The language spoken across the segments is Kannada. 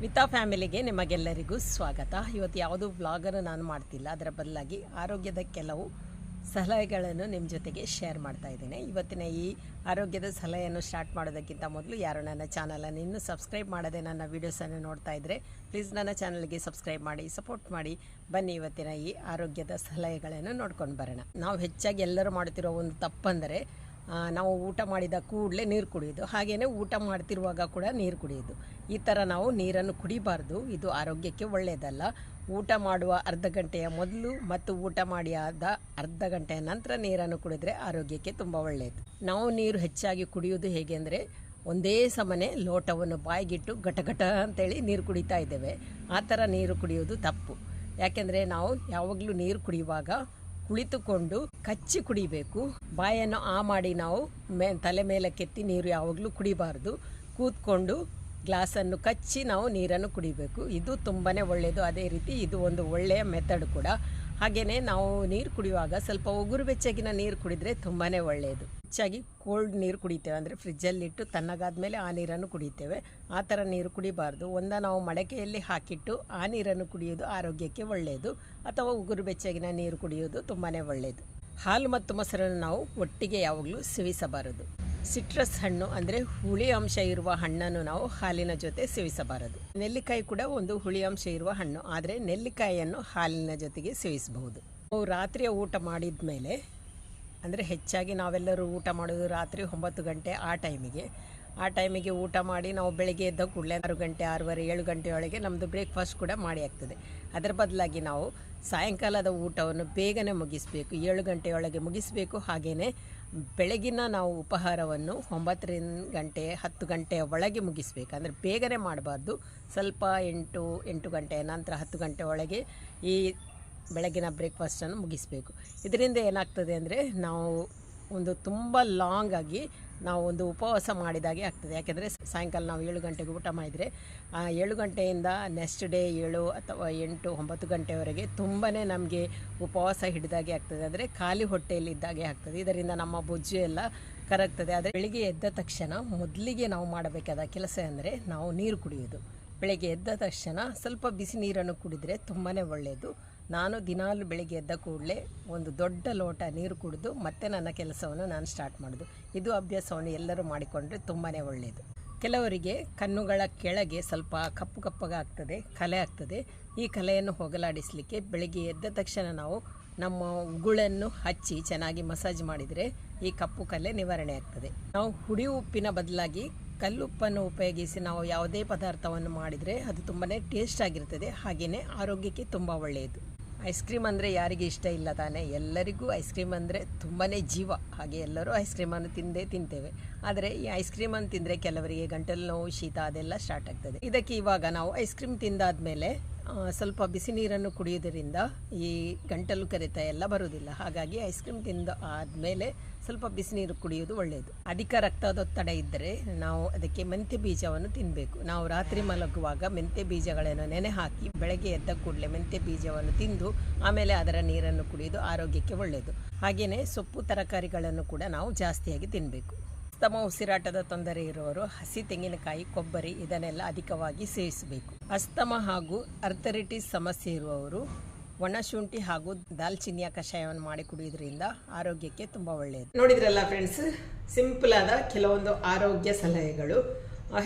ವಿತಾ ಫ್ಯಾಮಿಲಿಗೆ ನಿಮಗೆಲ್ಲರಿಗೂ ಸ್ವಾಗತ. ಇವತ್ತು ಯಾವುದೂ ವ್ಲಾಗನ್ನು ನಾನು ಮಾಡ್ತಿಲ್ಲ. ಅದರ ಬದಲಾಗಿ ಆರೋಗ್ಯದ ಕೆಲವು ಸಲಹೆಗಳನ್ನು ನಿಮ್ಮ ಜೊತೆಗೆ ಶೇರ್ ಮಾಡ್ತಾ ಇದ್ದೇನೆ. ಇವತ್ತಿನ ಈ ಆರೋಗ್ಯದ ಸಲಹೆಯನ್ನು ಸ್ಟಾರ್ಟ್ ಮಾಡೋದಕ್ಕಿಂತ ಮೊದಲು ಯಾರು ನನ್ನ ಚಾನಲನ್ನು ಇನ್ನೂ ಸಬ್ಸ್ಕ್ರೈಬ್ ಮಾಡದೆ ನನ್ನ ವೀಡಿಯೋಸನ್ನು ನೋಡ್ತಾ ಇದ್ದರೆ ಪ್ಲೀಸ್ ನನ್ನ ಚಾನಲ್ಗೆ ಸಬ್ಸ್ಕ್ರೈಬ್ ಮಾಡಿ, ಸಪೋರ್ಟ್ ಮಾಡಿ. ಬನ್ನಿ ಇವತ್ತಿನ ಈ ಆರೋಗ್ಯದ ಸಲಹೆಗಳನ್ನು ನೋಡ್ಕೊಂಡು ಬರೋಣ. ನಾವು ಹೆಚ್ಚಾಗಿ ಎಲ್ಲರೂ ಮಾಡ್ತಿರೋ ಒಂದು ತಪ್ಪಂದರೆ ನಾವು ಊಟ ಮಾಡಿದ ಕೂಡಲೇ ನೀರು ಕುಡಿಯೋದು. ಹಾಗೆಯೇ ಊಟ ಮಾಡ್ತಿರುವಾಗ ಕೂಡ ನೀರು ಕುಡಿಯೋದು. ಈ ಥರ ನಾವು ನೀರನ್ನು ಕುಡಿಬಾರ್ದು. ಇದು ಆರೋಗ್ಯಕ್ಕೆ ಒಳ್ಳೆಯದಲ್ಲ ಊಟ ಮಾಡುವ ಅರ್ಧ ಗಂಟೆಯ ಮೊದಲು ಮತ್ತು ಊಟ ಮಾಡಿ ಆದ ಅರ್ಧ ಗಂಟೆಯ ನಂತರ ನೀರನ್ನು ಕುಡಿದ್ರೆ ಆರೋಗ್ಯಕ್ಕೆ ತುಂಬ ಒಳ್ಳೆಯದು ನಾವು ನೀರು ಹೆಚ್ಚಾಗಿ ಕುಡಿಯೋದು ಹೇಗೆ ಅಂದರೆ ಒಂದೇ ಸಮನೆ ಲೋಟವನ್ನು ಬಾಯಿಗಿಟ್ಟು ಘಟಘಟ ಅಂತೇಳಿ ನೀರು ಕುಡಿತಾ ಇದ್ದೇವೆ. ಆ ಥರ ನೀರು ಕುಡಿಯೋದು ತಪ್ಪು. ಯಾಕೆಂದರೆ ನಾವು ಯಾವಾಗಲೂ ನೀರು ಕುಡಿಯುವಾಗ ಕುಳಿತುಕೊಂಡು ಕಚ್ಚಿ ಕುಡಿಬೇಕು. ಬಾಯನ್ನು ಆ ಮಾಡಿ ನಾವು ಮೇ, ತಲೆ ಮೇಲೆ ಕೆತ್ತಿ ನೀರು ಯಾವಾಗಲೂ ಕುಡಿಬಾರ್ದು. ಕೂತ್ಕೊಂಡು ಗ್ಲಾಸನ್ನು ಕಚ್ಚಿ ನಾವು ನೀರನ್ನು ಕುಡಿಬೇಕು. ಇದು ತುಂಬಾ ಒಳ್ಳೆಯದು ಅದೇ ರೀತಿ ಇದು ಒಂದು ಒಳ್ಳೆಯ ಮೆಥಡ್ ಕೂಡ. ಹಾಗೆಯೇ ನಾವು ನೀರು ಕುಡಿಯುವಾಗ ಸ್ವಲ್ಪ ಉಗುರು ಬೆಚ್ಚಗಿನ ನೀರು ಕುಡಿದರೆ ತುಂಬಾ ಒಳ್ಳೆಯದು ಹೆಚ್ಚಾಗಿ ಕೋಲ್ಡ್ ನೀರು ಕುಡಿತೇವೆ. ಅಂದರೆ ಫ್ರಿಜ್ಜಲ್ಲಿಟ್ಟು ತಣ್ಣಗಾದ್ಮೇಲೆ ಆ ನೀರನ್ನು ಕುಡಿತೇವೆ. ಆ ಥರ ನೀರು ಕುಡಿಬಾರ್ದು. ಒಂದ ನಾವು ಮಡಕೆಯಲ್ಲಿ ಹಾಕಿಟ್ಟು ಆ ನೀರನ್ನು ಕುಡಿಯೋದು ಆರೋಗ್ಯಕ್ಕೆ ಒಳ್ಳೆಯದು ಅಥವಾ ಉಗುರು ಬೆಚ್ಚಗಿನ ನೀರು ಕುಡಿಯೋದು ತುಂಬಾ ಒಳ್ಳೆಯದು ಹಾಲು ಮತ್ತು ಮೊಸರನ್ನು ನಾವು ಒಟ್ಟಿಗೆ ಯಾವಾಗಲೂ ಸೇವಿಸಬಾರದು ಸಿಟ್ರಸ್ ಹಣ್ಣು ಅಂದರೆ ಹುಳಿ ಅಂಶ ಇರುವ ಹಣ್ಣನ್ನು ನಾವು ಹಾಲಿನ ಜೊತೆ ಸೇವಿಸಬಾರದು ನೆಲ್ಲಿಕಾಯಿ ಕೂಡ ಒಂದು ಹುಳಿ ಅಂಶ ಇರುವ ಹಣ್ಣು. ಆದರೆ ನೆಲ್ಲಿಕಾಯಿಯನ್ನು ಹಾಲಿನ ಜೊತೆಗೆ ಸೇವಿಸಬಹುದು ನಾವು ರಾತ್ರಿಯ ಊಟ ಮಾಡಿದ ಮೇಲೆ ಅಂದರೆ ಹೆಚ್ಚಾಗಿ ನಾವೆಲ್ಲರೂ ಊಟ ಮಾಡೋದು ರಾತ್ರಿ ಒಂಬತ್ತು ಗಂಟೆ ಆ ಟೈಮಿಗೆ. ಆ ಟೈಮಿಗೆ ಊಟ ಮಾಡಿ ನಾವು ಬೆಳಗ್ಗೆ ಎದ್ದ ಕೂಡಲೇ ಆರು ಗಂಟೆ, ಆರೂವರೆ, ಏಳು ಗಂಟೆಯೊಳಗೆ ನಮ್ಮದು ಬ್ರೇಕ್ಫಾಸ್ಟ್ ಕೂಡ ಮಾಡಿ ಆಗ್ತದೆ. ಅದರ ಬದಲಾಗಿ ನಾವು ಸಾಯಂಕಾಲದ ಊಟವನ್ನು ಬೇಗನೆ ಮುಗಿಸಬೇಕು, ಏಳು ಗಂಟೆಯೊಳಗೆ ಮುಗಿಸಬೇಕು. ಹಾಗೆಯೇ ಬೆಳಗಿನ ನಾವು ಉಪಹಾರವನ್ನು ಒಂಬತ್ತರಿಂದ ಗಂಟೆ, ಹತ್ತು ಗಂಟೆಯ ಒಳಗೆ ಮುಗಿಸಬೇಕು. ಅಂದರೆ ಬೇಗನೆ ಮಾಡಬಾರ್ದು. ಸ್ವಲ್ಪ ಎಂಟು ಎಂಟು ಗಂಟೆಯ ನಂತರ ಹತ್ತು ಗಂಟೆ ಒಳಗೆ ಈ ಬೆಳಗಿನ ಬ್ರೇಕ್ಫಾಸ್ಟನ್ನು ಮುಗಿಸಬೇಕು. ಇದರಿಂದ ಏನಾಗ್ತದೆ ಅಂದರೆ ನಾವು ಒಂದು ತುಂಬ ಲಾಂಗ್ ಆಗಿ ನಾವು ಒಂದು ಉಪವಾಸ ಮಾಡಿದಾಗೆ ಆಗ್ತದೆ. ಯಾಕೆಂದರೆ ಸಾಯಂಕಾಲ ನಾವು ಏಳು ಗಂಟೆಗೆ ಊಟ ಮಾಡಿದರೆ ಏಳು ಗಂಟೆಯಿಂದ ನೆಕ್ಸ್ಟ್ ಡೇ ಏಳು ಅಥವಾ ಎಂಟು, ಒಂಬತ್ತು ಗಂಟೆವರೆಗೆ ತುಂಬಾ ನಮಗೆ ಉಪವಾಸ ಹಿಡಿದಾಗೆ ಆಗ್ತದೆ. ಅಂದರೆ ಖಾಲಿ ಹೊಟ್ಟೆಯಲ್ಲಿ ಇದ್ದಾಗೆ ಆಗ್ತದೆ. ಇದರಿಂದ ನಮ್ಮ ಬೊಜ್ಜು ಎಲ್ಲ ಕರಗ್ತದೆ. ಆದರೆ ಬೆಳಿಗ್ಗೆ ಎದ್ದ ತಕ್ಷಣ ಮೊದಲಿಗೆ ನಾವು ಮಾಡಬೇಕಾದ ಕೆಲಸ ಅಂದರೆ ನಾವು ನೀರು ಕುಡಿಯೋದು ಬೆಳಗ್ಗೆ ಎದ್ದ ತಕ್ಷಣ ಸ್ವಲ್ಪ ಬಿಸಿ ನೀರನ್ನು ಕುಡಿದರೆ ತುಂಬಾ ಒಳ್ಳೆಯದು ನಾನು ದಿನಾಲು ಬೆಳಗ್ಗೆ ಎದ್ದ ಕೂಡಲೇ ಒಂದು ದೊಡ್ಡ ಲೋಟ ನೀರು ಕುಡಿದು ಮತ್ತೆ ನನ್ನ ಕೆಲಸವನ್ನು ನಾನು ಸ್ಟಾರ್ಟ್ ಮಾಡೋದು. ಇದು ಅಭ್ಯಾಸವನ್ನು ಎಲ್ಲರೂ ಮಾಡಿಕೊಂಡ್ರೆ ತುಂಬಾ ಒಳ್ಳೆಯದು ಕೆಲವರಿಗೆ ಕಣ್ಣುಗಳ ಕೆಳಗೆ ಸ್ವಲ್ಪ ಕಪ್ಪು ಕಪ್ಪಗಾಗ್ತದೆ ಕಲೆ ಆಗ್ತದೆ. ಈ ಕಲೆಯನ್ನು ಹೋಗಲಾಡಿಸಲಿಕ್ಕೆ ಬೆಳಗ್ಗೆ ಎದ್ದ ತಕ್ಷಣ ನಾವು ನಮ್ಮ ಉಗುಳನ್ನು ಹಚ್ಚಿ ಚೆನ್ನಾಗಿ ಮಸಾಜ್ ಮಾಡಿದರೆ ಈ ಕಪ್ಪು ಕಲೆ ನಿವಾರಣೆ ಆಗ್ತದೆ. ನಾವು ಹುಡಿ ಉಪ್ಪಿನ ಬದಲಾಗಿ ಕಲ್ಲುಪ್ಪನ್ನು ಉಪಯೋಗಿಸಿ ನಾವು ಯಾವುದೇ ಪದಾರ್ಥವನ್ನು ಮಾಡಿದರೆ ಅದು ತುಂಬಾ ಟೇಸ್ಟ್ ಆಗಿರ್ತದೆ ಹಾಗೆಯೇ ಆರೋಗ್ಯಕ್ಕೆ ತುಂಬ ಒಳ್ಳೆಯದು. ಐಸ್ ಕ್ರೀಮ್ ಅಂದರೆ ಯಾರಿಗೆ ಇಷ್ಟ ಇಲ್ಲ ತಾನೇ? ಎಲ್ಲರಿಗೂ ಐಸ್ ಕ್ರೀಮ್ ಅಂದರೆ ತುಂಬಾ ಜೀವ. ಹಾಗೆ ಎಲ್ಲರೂ ಐಸ್ ಕ್ರೀಮನ್ನು ತಿಂದೇ ತಿಂತೇವೆ. ಆದರೆ ಈ ಐಸ್ ಕ್ರೀಮನ್ನು ತಿಂದರೆ ಕೆಲವರಿಗೆ ಗಂಟಲು ನೋವು ಶೀತ ಅದೆಲ್ಲ ಸ್ಟಾರ್ಟ್ ಆಗ್ತದೆ. ಇದಕ್ಕೆ ಇವಾಗ ನಾವು ಐಸ್ ಕ್ರೀಮ್ ತಿಂದಾದ್ಮೇಲೆ ಆ, ಸ್ವಲ್ಪ ಬಿಸಿ ನೀರನ್ನು ಕುಡಿಯೋದರಿಂದ ಈ ಗಂಟಲು ಕರೆತ ಎಲ್ಲ ಬರೋದಿಲ್ಲ ಹಾಗಾಗಿ ಐಸ್ ಕ್ರೀಮ್ ತಿಂದು ಆದಮೇಲೆ ಸ್ವಲ್ಪ ಬಿಸಿ ನೀರು ಕುಡಿಯೋದು ಒಳ್ಳೆಯದು. ಅಧಿಕ ರಕ್ತದೊತ್ತಡ ಇದ್ದರೆ ನಾವು ಅದಕ್ಕೆ ಮೆಂತ್ಯ ಬೀಜವನ್ನು ತಿನ್ನಬೇಕು ನಾವು ರಾತ್ರಿ ಮಲಗುವಾಗ ಮೆಂತ್ಯ ಬೀಜಗಳನ್ನು ನೆನೆ ಹಾಕಿ ಬೆಳಗ್ಗೆ ಎದ್ದ ಕೂಡಲೇ ಮೆಂತ್ಯ ಬೀಜವನ್ನು ತಿಂದು ಆಮೇಲೆ ಅದರ ನೀರನ್ನು ಕುಡಿಯೋದು ಆರೋಗ್ಯಕ್ಕೆ ಒಳ್ಳೆಯದು. ಹಾಗೆಯೇ ಸೊಪ್ಪು ತರಕಾರಿಗಳನ್ನು ಕೂಡ ನಾವು ಜಾಸ್ತಿಯಾಗಿ ತಿನ್ನಬೇಕು ಅಸ್ತಮ ಉಸಿರಾಟದ ತೊಂದರೆ ಇರುವವರು ಹಸಿ ತೆಂಗಿನಕಾಯಿ, ಕೊಬ್ಬರಿ ಇದನ್ನೆಲ್ಲ ಅಧಿಕವಾಗಿ ಸೇವಿಸಬೇಕು. ಅಸ್ತಮ ಹಾಗೂ ಅರ್ಥರಿಟಿಸ್ ಸಮಸ್ಯೆ ಇರುವವರು ಒಣಶುಂಠಿ ಹಾಗೂ ದಾಲ್ಚಿನ್ನಿಯ ಕಷಾಯವನ್ನು ಮಾಡಿ ಕುಡಿಯೋದ್ರಿಂದ ಆರೋಗ್ಯಕ್ಕೆ ತುಂಬ ಒಳ್ಳೆಯದು. ನೋಡಿದ್ರಲ್ಲ ಫ್ರೆಂಡ್ಸ್ ಸಿಂಪಲ್ ಆದ ಕೆಲವೊಂದು ಆರೋಗ್ಯ ಸಲಹೆಗಳು.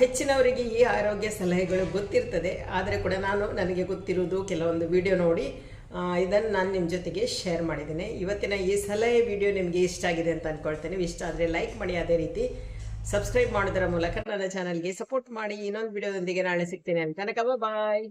ಹೆಚ್ಚಿನವರಿಗೆ ಈ ಆರೋಗ್ಯ ಸಲಹೆಗಳು ಗೊತ್ತಿರ್ತದೆ. ಆದರೆ ಕೂಡ ನಾನು ನನಗೆ ಗೊತ್ತಿರುವುದು ಕೆಲವೊಂದು ವಿಡಿಯೋ ನೋಡಿ. ಇದನ್ನು ನಾನು ನಿಮ್ಮ ಜೊತೆಗೆ ಶೇರ್ ಮಾಡಿದ್ದೀನಿ. ಇವತ್ತಿನ ಈ ಸಲಹೆ ವಿಡಿಯೋ ನಿಮಗೆ ಇಷ್ಟ ಆಗಿದೆ ಅಂತ ಅಂದ್ಕೊಳ್ತೇನೆ ಇಷ್ಟ ಆದರೆ ಲೈಕ್ ಮಾಡಿ ಅದೇ ರೀತಿ ಸಬ್ಸ್ಕ್ರೈಬ್ ಮಾಡೋದರ ಮೂಲಕ ನನ್ನ ಚಾನಲ್ಗೆ ಸಪೋರ್ಟ್ ಮಾಡಿ. ಇನ್ನೊಂದು ವಿಡಿಯೋದೊಂದಿಗೆ ನಾಳೆ ಸಿಗ್ತೇನೆ ಅಂತ. ಬಾಯ್